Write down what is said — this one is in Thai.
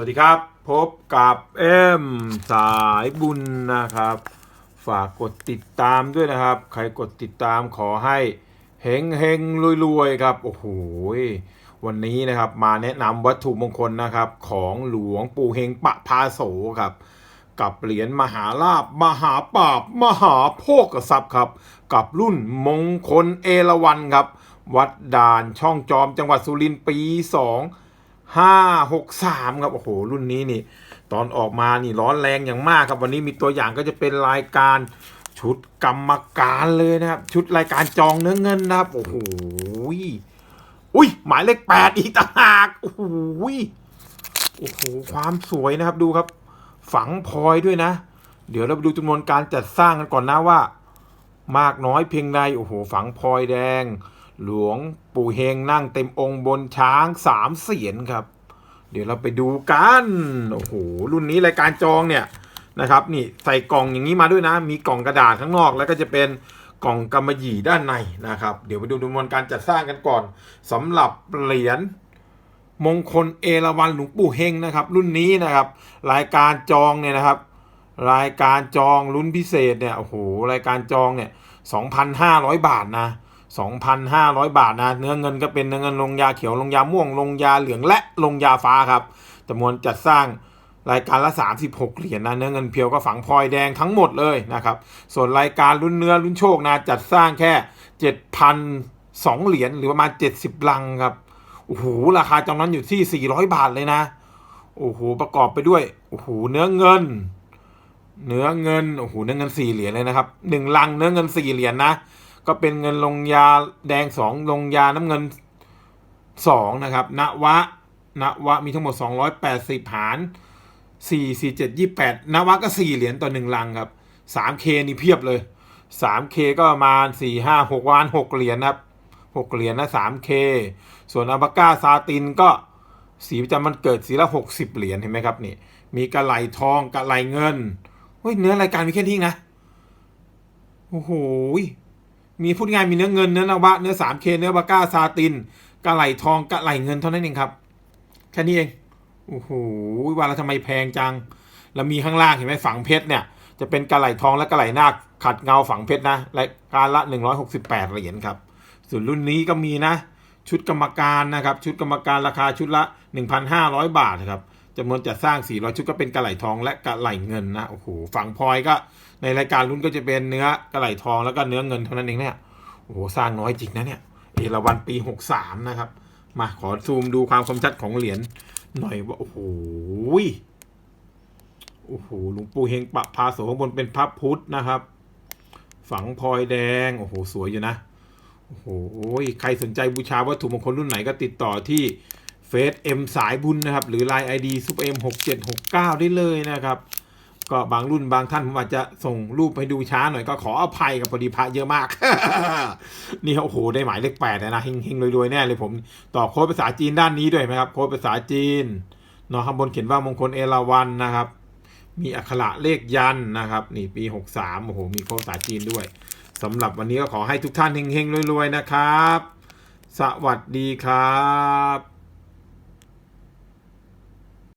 วัสดีครับ พบกับเอ็มสายบุญนะครับ ฝากกดติดตามด้วยนะครับ ใครกดติดตามขอให้เฮงเฮงรวยๆครับ โอ้โหวันนี้นะครับมาแนะนำวัตถุมงคลนะครับ ของหลวงปู่เฮงปะพาโสครับ กับเหรียญมหาลาบมหาปราบ มหาโภคทรัพย์ครับ กับรุ่นมงคลเอราวันครับ วัดด่านช่องจอมจังหวัดสุรินทร์ปี 2 5 6 3ครับ โอ้โห รุ่นนี้นี่ ตอนออกมานี่ร้อนแรงอย่างมากครับ วันนี้มีตัวอย่างก็จะเป็นรายการชุดกรรมการเลยนะครับ ชุดรายการจองเนื้อเงินนะครับ โอ้โหอุ้ยหมายเลขแปดอีกต่างหากโอ้โหโอ้โห ความสวยนะครับดูครับ ฝังพลอยด้วยนะ เดี๋ยวเราไปดูจำนวนการจัดสร้างกันก่อนนะว่า มากน้อยเพียงใดโอ้โห ฝังพลอยแดง หลวงปู่เฮงนั่งเต็มองค์บนช้างสามเสียนครับ เดี๋ยวเราไปดูกัน โอ้โห รุ่นนี้รายการจองเนี่ยนะครับ นี่ใส่กล่องอย่างนี้มาด้วยนะ มีกล่องกระดาษข้างนอก แล้วก็จะเป็นกล่องกำมะหยี่ด้านในนะครับ เดี๋ยวไปดูจำนวนการจัดสร้างกันก่อนสำหรับเหรียญมงคลเอราวัณหลวงปู่เฮงนะครับ รุ่นนี้นะครับ รายการจองเนี่ยนะครับ รายการจองรุ่นพิเศษเนี่ยโอ้โหรายการจองเนี่ย2,500 บาทนะ 2,500 บาทนะเนื้อเงินก็เป็นเนื้อเงินลงยาเขียวลงยาม่วงลงยาเหลืองและลงยาฟ้าครับจำนวนจัดสร้างรายการละ 36 เหรียญนะเนื้อเงินเพียวก็ฝังพลอยแดงทั้งหมดเลยนะครับ ส่วนรายการรุ่นเนื้อรุ่นโชคนะจัดสร้างแค่ 7,002 เหรียญหรือประมาณ 70 ลังครับโอ้โหราคาจำนั้นอยู่ที่ 400 บาทเลยนะโอ้โหประกอบไปด้วยโอ้โหเนื้อเงิน เนื้อเงินโอ้โหเนื้อเงินสี่เหรียญเลยนะครับหนึ่งลังเนื้อเงินสี่เหรียญนะ ก็เป็นเงินลงยาแดงสองลงยาน้ำเงินสองนะครับณวะณวะมีทั้งหมด 280 หาร 4 4 7 28ณวะก็สี่เหรียญต่อหนึ่งลังครับ 3K นี่เพียบเลย 3K ก็ประมาณ 4 5 6วาน 6 เหรียญนะครับหกเหรียญนะ 3K ส่วนอาบาก้าซาตินก็สีประจำมันเกิดสีละ 60 เหรียญเห็นไหมครับนี่ มีกระไหลทองกระไหลเงินเฮ้ยเนื้อรายการมีแค่นี้นะ โอ้โห มีพูดง่ายมีเนื้อเงินเนื้อนวะเนื้อ 3K เนื้อบาก้าซาตินกระไหลทองกระไหลเงินเท่านั้นเองครับ แค่นี้เองโอ้โหวาล้วทำไมแพงจัง แล้วมีข้างล่างเห็นไหมฝังเพชรเนี่ย จะเป็นกระไหลทองและกระไหลนาคขัดเงาฝังเพชรนะรายการละ 168 เหรียญครับ ส่วนรุ่นนี้ก็มีนะ ชุดกรรมการนะครับ ชุดกรรมการราคาชุดละ 1,500 บาทครับ จำนวนจัดสร้าง 400 ชุดก็เป็นกระไหลทองและกระไหลเงินนะ โอ้โห ฝั่งพลอยก็ในรายการรุ่นก็จะเป็นเนื้อกระไหลทองแล้วก็เนื้อเงินเท่านั้นเองเนี่ย โอ้โห สร้างน้อยจริงนะเนี่ย เอราวันปี 63 นะครับ มาขอซูมดูความคมชัดของเหรียญหน่อยว่า โอ้โห โอ้โห หลวงปู่เฮงปะพาโสข้างบนเป็นพระพุทธนะครับ ฝังพลอยแดง โอ้โห สวยอยู่นะ โอ้โห ใครสนใจบูชาวัตถุมงคลรุ่นไหนก็ติดต่อที่ เฟซเอ็มสายบุญนะครับ หรือ Line ID ซุปเอ็มหกเจ็ดหกเก้าได้เลยนะครับ ก็บางรุ่นบางท่านผมอาจจะส่งรูปให้ดูช้าหน่อยก็ขออภัยกับพอดีพระเยอะมาก นี่โอ้โหได้หมายเลขแปดนะเฮงเฮงๆรวยๆแน่เลยผมต่อโค้ดภาษาจีนด้านนี้ด้วยไหมครับโค้ดภาษาจีนเนาะข้างบนเขียนว่ามงคลเอราวันนะครับ มีอักขระเลขยันนะครับ นี่ปี63โอ้โหมีโค้ดภาษาจีนด้วยสำหรับวันนี้ก็ขอให้ทุกท่านเฮงๆรวยๆนะครับ สวัสดีครับ